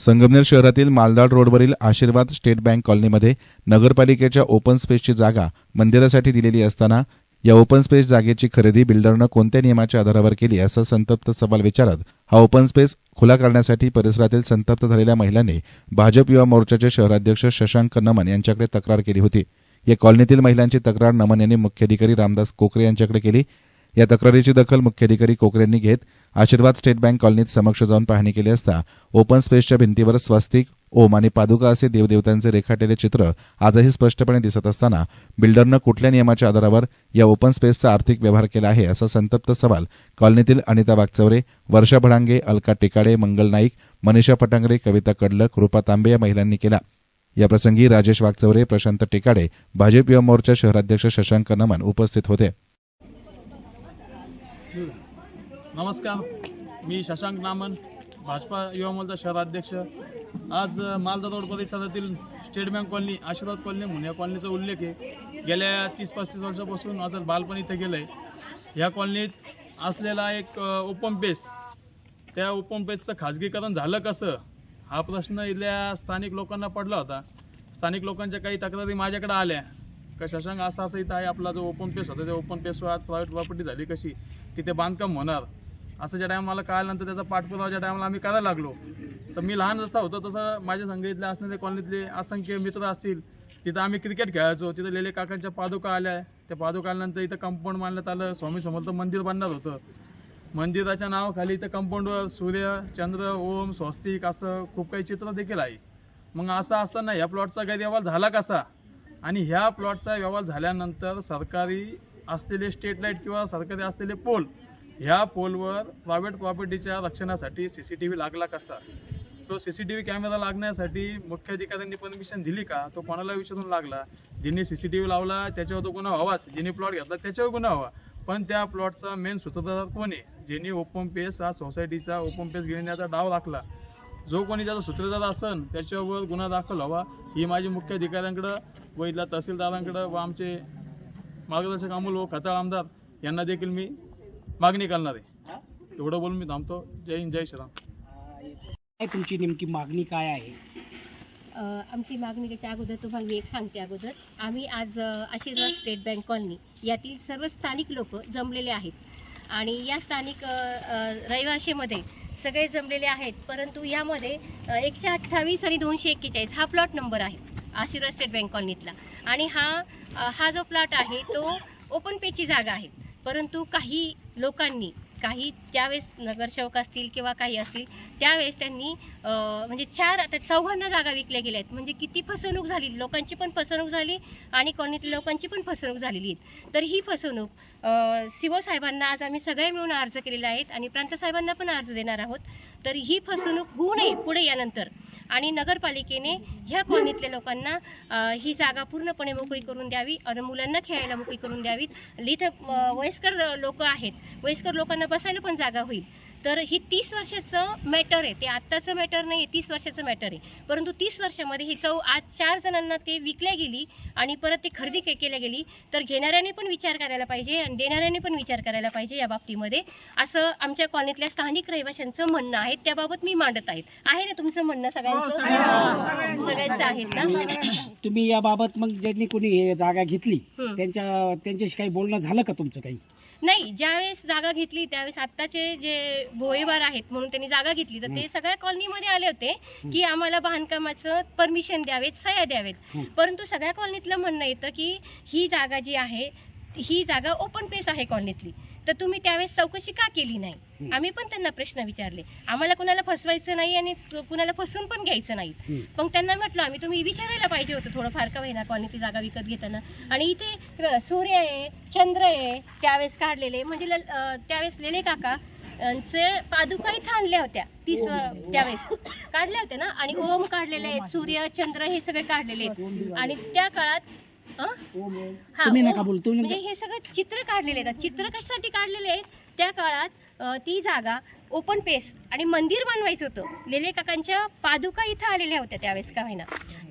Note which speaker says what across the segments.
Speaker 1: संगमनेर शहरातील मालदाड रोडवरील आशीर्वाद स्टेट बँक कॉलनीमध्ये नगरपालिकेच्या ओपन स्पेसची जागा मंदिरासाठी दिलेली असताना या ओपन स्पेस जागेची खरेदी बिल्डरनं कोणत्या नियमाच्या आधारावर केली असा संतप्त सवाल विचारत हा ओपन स्पेस खुला करण्यासाठी परिसरातील संतप्त झालेल्या महिलांनी भाजप युवा मोर्चाचे शहराध्यक्ष शशांक नमन यांच्याकडे तक्रार केली होती. या कॉलनीतील महिलांची तक्रार नमन यांनी मुख्याधिकारी रामदास कोकरे यांच्याकडे केली. या तक्रारीची दखल मुख्याधिकारी कोकरेंनी घेत आशीर्वाद स्टेट बँक कॉलनीत समक्ष जाऊन पाहणी केली असता ओपन स्पेसच्या भिंतीवर स्वस्तिक ओम आणि पादुका असे देवदेवतांचे रेखाटलेले चित्र आजही स्पष्टपणे दिसत असताना बिल्डरनं कुठल्या नियमाच्या आधारावर या ओपन स्पेसचा आर्थिक व्यवहार केला आहे असा संतप्त सवाल कॉलनीतील अनिता वागचौरे वर्षा भडांगे अलका टिकाडे मंगल नाईक मनीषा फटांगरे कविता कडलक रुपा तांबे या महिलांनी केला. याप्रसंगी राजेश वागचौरे प्रशांत टिकाडे भाजप युवा मोर्चा शहराध्यक्ष शशांक नमन उपस्थित होते.
Speaker 2: नमस्कार मी शशांक नामन भाजपा युवा मोर्चा शहराध्यक्ष आज मालदा रोड परिसरातील state bank colony Ashirwad colony म्हणून या कॉलनीचा उल्लेख आहे. गेल्या तीस पस्तीस वर्षापासून माझं बालपण इथं गेलं आहे ह्या कॉलनीत असलेला एक अ, ओपन पेस त्या ओपन पेसचं खाजगीकरण झालं कसं? हा प्रश्न इथल्या स्थानिक लोकांना पडला होता. स्थानिक लोकांच्या काही तक्रारी माझ्याकडे आल्या. का शशांक असं असं इथं आहे आपला जो ओपन पेस होता त्या ओपन पेसवर आज प्रायव्हेट प्रॉपर्टी झाली कशी? तिथे बांधकाम होणार. असं ज्या टायमाला कळाल्यानंतर त्याचा पाठपुरावा ज्या टायमाला आम्ही करायला लागलो. तर मी लहान जसा होतो तसं माझ्या संघ असणारे कॉलनीतले असंख्य मित्र असतील तिथं आम्ही क्रिकेट खेळायचो. तिथं लेले काकांच्या पादुका आल्या. त्या पादुका आल्यानंतर इथं कंपाऊंड बांधण्यात आलं. स्वामी समर्थ मंदिर बांधणार होतं. मंदिराच्या नावाखाली इथं कंपाऊंडवर सूर्य चंद्र ओम स्वस्तिक असं खूप काही चित्र देखील आहे. मग असं असताना ह्या प्लॉटचा गैरव्यवहार झाला कसा? आणि ह्या प्लॉटचा व्यवहार झाल्यानंतर सरकारी असलेले स्टेट लाइट किंवा सरकारी असलेले पोल ह्या पोलवर प्रायव्हेट प्रॉपर्टीच्या रक्षणासाठी सी सी टी व्ही लागला कसा? तो C C T V camera लागण्यासाठी मुख्य अधिकाऱ्यांनी परमिशन दिली का? तो कोणाला विचारून लागला? ज्यांनी सी सी टी व्ही लावला त्याच्यावर तो गुन्हा व्हावाच ज्यांनी प्लॉट घेतला त्याच्यावर गुन्हा व्हावा पण त्या प्लॉटचा मेन सूत्रधार कोण आहे? ज्यांनी ओपन पेस हा सोसायटीचा ओपन पेस घेण्याचा डाव राखला जो कोणी त्याचा सूत्रधार असन त्याच्यावर गुन्हा दाखल हवा ही माझी मुख्य अधिकाऱ्यांकडं व इथल्या तहसीलदारांकडं व आमचे मार्गदर्शक अमोल व खताळ आमदार यांना देखील मी मागणी करणार आहे. एवढं बोलून मी थांबतो. जय हिंद जय श्रीराम.
Speaker 3: काय तुमची नेमकी मागणी काय आहे?
Speaker 4: अ, आमची मागणी त्याच्या अगोदर तुम्हाला मी एक सांगते अगोदर. आम्ही आज अ, आशीर्वाद स्टेट बँक कॉलनी यातील सर्व स्थानिक लोक जमलेले आहेत. आणि या स्थानिक अ, अ, रहिवाशीमध्ये सगळे जमलेले आहेत. परंतु यामध्ये अ, एकशे अठ्ठावीस आणि दोनशे एक्केचाळीस हा प्लॉट नंबर आहे आशीर्वाद स्टेट बँक कॉलनीतला. आणि हा अ, हा जो प्लॉट आहे तो ओपन पेची जागा आहे. परंतु काही लोकांनी काही त्यावेळेस नगरसेवक असतील किंवा काही असतील त्यावेळेस त्यांनी म्हणजे चार आता चौघांना जागा विकल्या गेल्या आहेत. म्हणजे किती फसवणूक झाली लोकांची पण फसवणूक झाली आणि कॉलनीतल्या लोकांची पण फसवणूक झालेली आहे तर ही फसवणूक शिवसाहेबांना साहेबांना आज आम्ही सगळे मिळून अर्ज केलेले आहेत आणि प्रांतसाहेबांना पण अर्ज देणार आहोत. तर ही फसवणूक होऊ नये पुढे यानंतर. आणि नगरपालिकेने ह्या कॉलनीतल्या लोकांना ही जागा पूर्णपणे मोकळी करून द्यावी आणि मुलांना खेळायला मोकळी करून द्यावीत. इथं वयस्कर लोक आहेत. वयस्कर लोकांना बसायला पण जागा होईल. तर ही तीस वर्षाचं मॅटर आहे. ते आत्ताचं मॅटर नाही आहे तीस वर्षाचं मॅटर आहे. परंतु तीस वर्षामध्ये ही चौ आज चार जणांना ते विकल्या गेली आणि परत ते खरेदी के केल्या गेली. तर घेणाऱ्याने पण विचार करायला पाहिजे आणि देणाऱ्याने पण विचार करायला पाहिजे या बाबतीमध्ये. असं आमच्या कॉलनीतल्या स्थानिक रहिवाशांचं म्हणणं आहे. त्याबाबत मी मांडत आहेत आहे ना तुमचं म्हणणं सगळ्यांचं? सगळ्यांचं. आहेत ना?
Speaker 3: तुम्ही याबाबत मग ज्यांनी कोणी हे जागा घेतली
Speaker 4: हं.
Speaker 3: त्यांच्या त्यांच्याशी काही बोलणं झालं का तुमचं काही?
Speaker 4: नाही ज्यावेळेस जागा घेतली त्यावेळेस आत्ताचे जे भोळेबार आहेत म्हणून त्यांनी जागा घेतली तर ते सगळ्या कॉलनीमध्ये आले होते की आम्हाला बांधकामाचं परमिशन द्यावेत सह्या द्यावेत. परंतु सगळ्या कॉलनीतलं म्हणणं येतं की ही जागा जी आहे ही जागा ओपन पेस आहे कॉलनीतली. तर तुम्ही त्यावेळेस चौकशी का केली नाही. आम्ही पण त्यांना प्रश्न विचारले. आम्हाला कुणाला फसवायचं नाही आणि कुणाला फसवून पण घ्यायचं नाही. मग त्यांना म्हटलं आम्ही तुम्ही विचारायला पाहिजे होतं थोडं फार का होईना कॉलनीतली जागा विकत घेताना. आणि इथे सूर्य आहे चंद्र आहे त्यावेळेस काढलेले. म्हणजे त्यावेळेस लेले काका यांचे पादुका इथं आणल्या होत्या. तीस त्यावेळेस. काढल्या होत्या ना? आणि ओम काढलेले आहेत सूर्य चंद्र हे सगळे काढलेले आहेत. आणि त्या काळात? हा,
Speaker 3: तुम्ही
Speaker 4: ओम.
Speaker 3: नका बोलू तुम्ही
Speaker 4: म्हणजे हे सगळे चित्र काढलेले आहेत. चित्र कशासाठी काढलेले आहेत? त्या काळात अ, ती जागा ओपन पेस आणि मंदिर बनवायचं होतं. लेले काकांच्या पादुका इथं आलेल्या होत्या त्यावेळेस का होईना.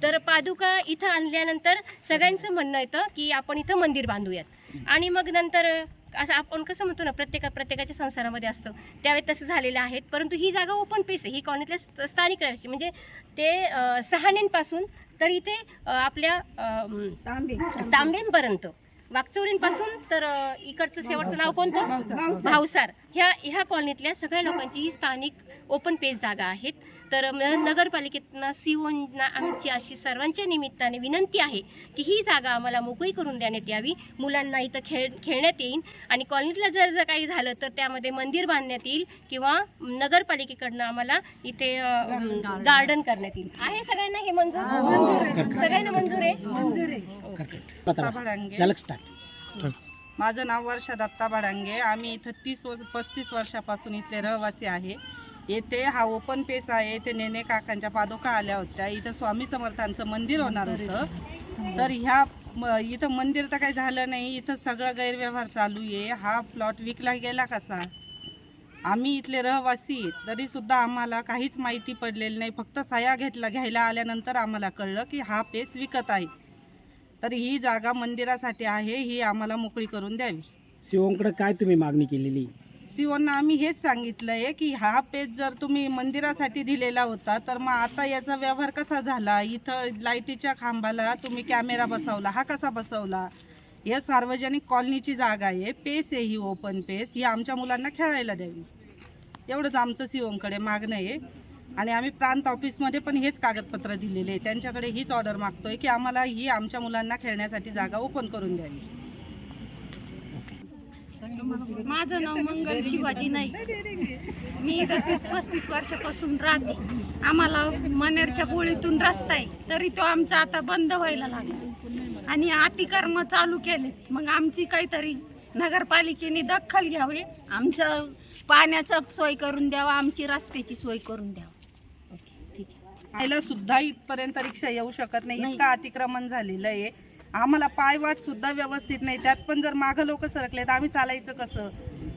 Speaker 4: तर पादुका इथं आणल्यानंतर सगळ्यांचं म्हणणं येतं की आपण इथं मंदिर बांधूयात. आणि मग नंतर असं आपण कसं म्हणतो ना प्रत्येका प्रत्येकाच्या संसारामध्ये असतं. त्यावेळेस तसं झालेलं आहे परंतु ही जागा ओपन पेस आहे. ही कॉलनीतल्या स्त- स्थानिक रहिवासी म्हणजे ते अं, सहाण्यांपासून तर इथे आपल्या तांबेंपर्यंत. वागचौरींपासून तर इकडचं शेवटचं नाव कोणतं? भावसार. ह्या ह्या कॉलनीतल्या सगळ्या लोकांची ही स्थानिक ओपन पेज जागा आहेत. तर नगरपालिकेतनं सीओना आमची अशी सर्वांच्या निमित्ताने विनंती आहे की ही जागा आम्हाला मोकळी करून देण्यात यावी. मुलांना इथं खेळ खेळण्यात येईल आणि कॉलनीतलं जर जर काही झालं तर त्यामध्ये मंदिर बांधण्यात येईल किंवा नगरपालिकेकडनं आम्हाला इथे गार्डन करण्यात येईल. आहे सगळ्यांना हे मंजूर? सगळ्यांना मंजूर आहे?
Speaker 3: झालं स्टार्ट
Speaker 5: माझं नाव वर्षा दत्ता भडांगे आम्ही इथं तीस वर्ष पस्तीस वर्षापासून इथले रहिवासी आहे. येथे हा ओपन पेस आहे. येथे नेने काकांच्या पादुका आल्या होत्या. इथं स्वामी समर्थांचं मंदिर होणार होतं. तर ह्या म- इथं मंदिर तर काही झालं नाही. इथं सगळं गैरव्यवहार चालू आहे. हा प्लॉट विकला गेला कसा? आम्ही इथले रहिवासी तरी सुद्धा आम्हाला काहीच माहिती पडलेली नाही. फक्त सह्या घेतला घ्यायला आल्यानंतर आम्हाला कळलं की हा पेस विकत आहे. तर ही जागा मंदिरासाठी आहे. ही आम्हाला मोकळी करून द्यावी.
Speaker 3: शिवमकडे काय तुम्ही मागणी केलेली?
Speaker 5: सीओना आम्ही हेच सांगितलं आहे की हा पेज जर तुम्ही मंदिरासाठी दिलेला होता तर मग आता याचा व्यवहार कसा झाला? इथं लाईटीच्या खांबाला तुम्ही कॅमेरा बसवला हा कसा बसवला? हे सार्वजनिक कॉलनीची जागा आहे पेस आहे ही ओपन पेस ही आमच्या मुलांना खेळायला द्यावी. एवढंच आमचं सीओंकडे मागणं आहे. आणि आम्ही प्रांत ऑफिसमध्ये पण हेच कागदपत्र दिलेले आहे. त्यांच्याकडे हीच ऑर्डर मागतोय की आम्हाला ही आमच्या मुलांना खेळण्यासाठी जागा ओपन करून द्यावी.
Speaker 6: माझं नाव मंगल शिवाजी नाईक. मी इथं तीस पस्तीस वर्षापासून राहते. आम्हाला मनेरच्या पोळीतून रस्ता आहे तरी तो आमचा आता बंद व्हायला लागला. आणि अतिक्रम चालू केले. मग आमची काहीतरी नगरपालिकेने दखल घ्यावी. आमचं पाण्याचं सोय करून द्यावा आमची रस्त्याची सोय करून द्यावा.
Speaker 5: सुद्धा इथपर्यंत रिक्षा येऊ शकत नाही. इतकं अतिक्रमण झालेलं आहे. आम्हाला पायवाट सुद्धा व्यवस्थित नाही. त्यात पण जर मागं लोक सरकले तर आम्ही चालायचं कसं?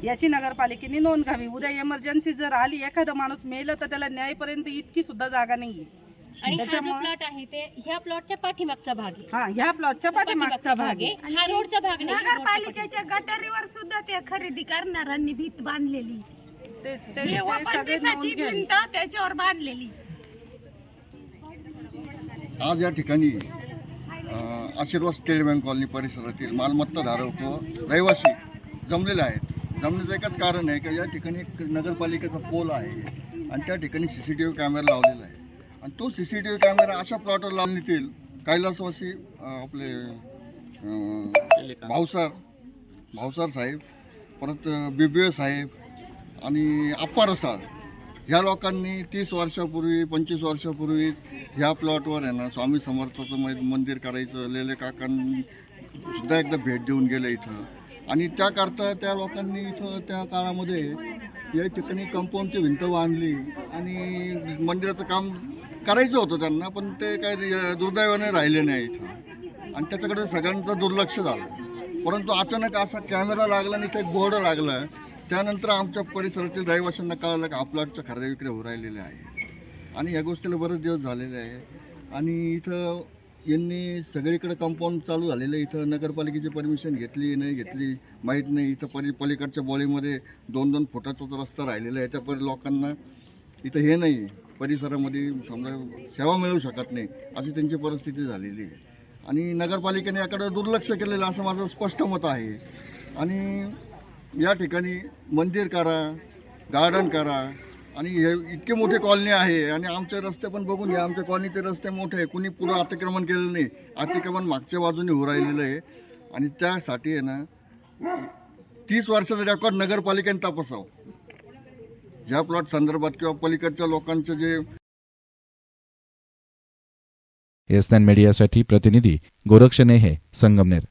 Speaker 5: याची नगरपालिकेने नोंद घ्यावी. उद्या इमर्जन्सी जर आली एखादा माणूस मेलं तर त्याला न्यायपर्यंत इतकी सुद्धा जागा नाहीये.
Speaker 4: आणि हा जो
Speaker 5: त्याच्यामुळं-
Speaker 4: प्लॉट आहे ते ह्या प्लॉटच्या पाठीमागचा भाग आहे.
Speaker 5: हा ह्या प्लॉटच्या पाठीमागचा भाग आहे.
Speaker 4: हा रोडचा भाग नाही
Speaker 6: नगरपालिकेच्या गटारीवर सुद्धा ते खरेदी करणाऱ्यांनी भीत बांधलेली.
Speaker 5: तेच ते-
Speaker 6: हे
Speaker 5: ते सगळे नोंद घ्यावी.
Speaker 6: भिंत त्याच्यावर बांधलेली.
Speaker 7: आज या ठिकाणी आशीर्वाद स्टेट बँक कॉलनी परिसरातील मालमत्ताधारक व रहिवासी जमलेले आहेत. जमण्याचं एकच कारण आहे की या ठिकाणी एक नगरपालिकेचा पोल आहे आणि त्या ठिकाणी C C T V camera लावलेला आहे. आणि तो C C T V camera अशा प्लॉटवर लावण्यातील कैलासवासी आपले भाऊसार भाऊसार साहेब परत बिबे साहेब आणि अप्पा रसाळ ह्या लोकांनी तीस वर्षापूर्वी पंचवीस वर्षापूर्वीच ह्या प्लॉटवर आहे ना स्वामी समर्थाचं मै- मंदिर करायचं लेले काकांसुद्धा एकदा भेट देऊन गेले इथं. आणि त्याकरता त्या लोकांनी इथं त्या काळामध्ये या ठिकाणी कंपाऊंडची भिंत बांधली आणि मंदिराचं काम करायचं होतं त्यांना पण ते काय दुर्दैवाने राहिले नाही इथं. आणि त्याच्याकडे सगळ्यांचं दुर्लक्ष झालं. परंतु अचानक असा कॅमेरा लागला आणि ते बोर्ड लागला त्यानंतर आमच्या परिसरातील रहिवाशांना कळालं की आपल्याच्या खरेदी विक्री होऊ राहिलेल्या आहे. आणि या गोष्टीला बरेच दिवस झालेले आहे. आणि इथं यांनी सगळीकडे कंपाऊंड चालू झालेलं आहे. इथं नगरपालिकेची परमिशन घेतली नाही घेतली माहीत नाही. इथं परी पलीकडच्या बॉलीमध्ये दोन दोन फुटाचाच रस्ता राहिलेला आहे त्या परी लोकांना इथं हे नाही परिसरामध्ये समजा सेवा मिळू शकत नाही. अशी त्यांची परिस्थिती झालेली आहे. आणि नगरपालिकेने याकडे दुर्लक्ष केलेलं असं माझं स्पष्ट मत आहे. आणि या ठिकाणी मंदिर करा गार्डन करा आणि हे इतके मोठे कॉलनी आहे आणि आमचे रस्ते पण बघून घ्या. आमच्या कॉलनीचे रस्ते मोठे आहे. कुणी पुढं अतिक्रमण केलेलं नाही. अतिक्रमण मागच्या बाजूने होऊ राहिलेलं आहे. आणि त्यासाठी आहे ना तीस वर्षाचा रेकॉर्ड नगरपालिकेने तपासावं. ह्या प्लॉट संदर्भात किंवा पलीकडच्या लोकांचं जे
Speaker 1: एस मीडियासाठी प्रतिनिधी गोरक्षणे हे संगमनेर